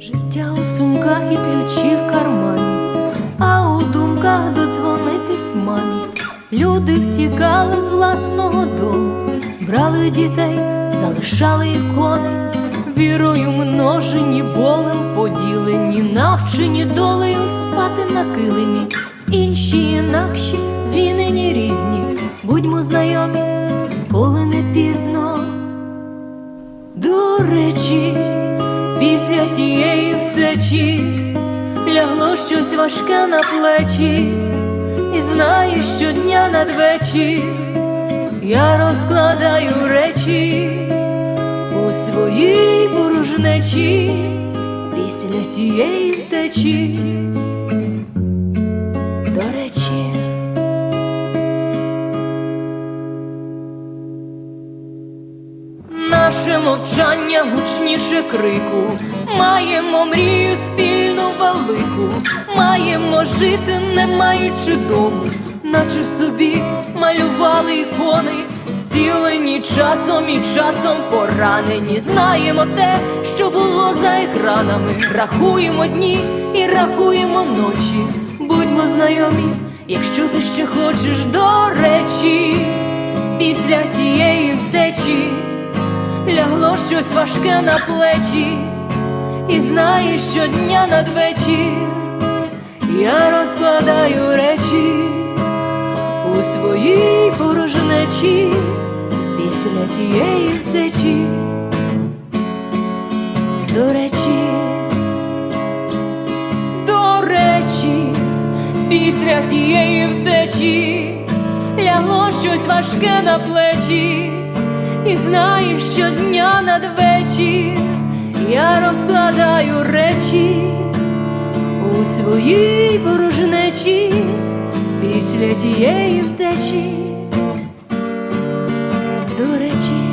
Життя у сумках і ключі в кармані, а у думках додзвонитись мамі. Люди втікали з власного дому, брали дітей, залишали ікони, вірою множені, болем поділені, навчені долею спати на килимі, інші інакші, змінені різні, будьмо знайомі, коли не пізно. До речі, після тієї втечі лягло щось важке на плечі, і знаєш, щодня надвечір я розкладаю речі у своїй порожнечі після тієї втечі. Наше мовчання гучніше крику, маємо мрію спільну велику, маємо жити, не маючи дому, наче собі малювали ікони, зцілені часом і часом поранені. Знаємо те, що було за екранами, рахуємо дні і рахуємо ночі. Будьмо знайомі, якщо ти ще хочеш до речі, після тієї втечі лягло щось важке на плечі, і знаєш, щодня надвечір я розкладаю речі у своїй порожнечі після тієї втечі. До речі, до речі, після тієї втечі лягло щось важке на плечі і знаєш, що дня надвечір я розкладаю речі у своїй порожнечі після тієї втечі. До речі.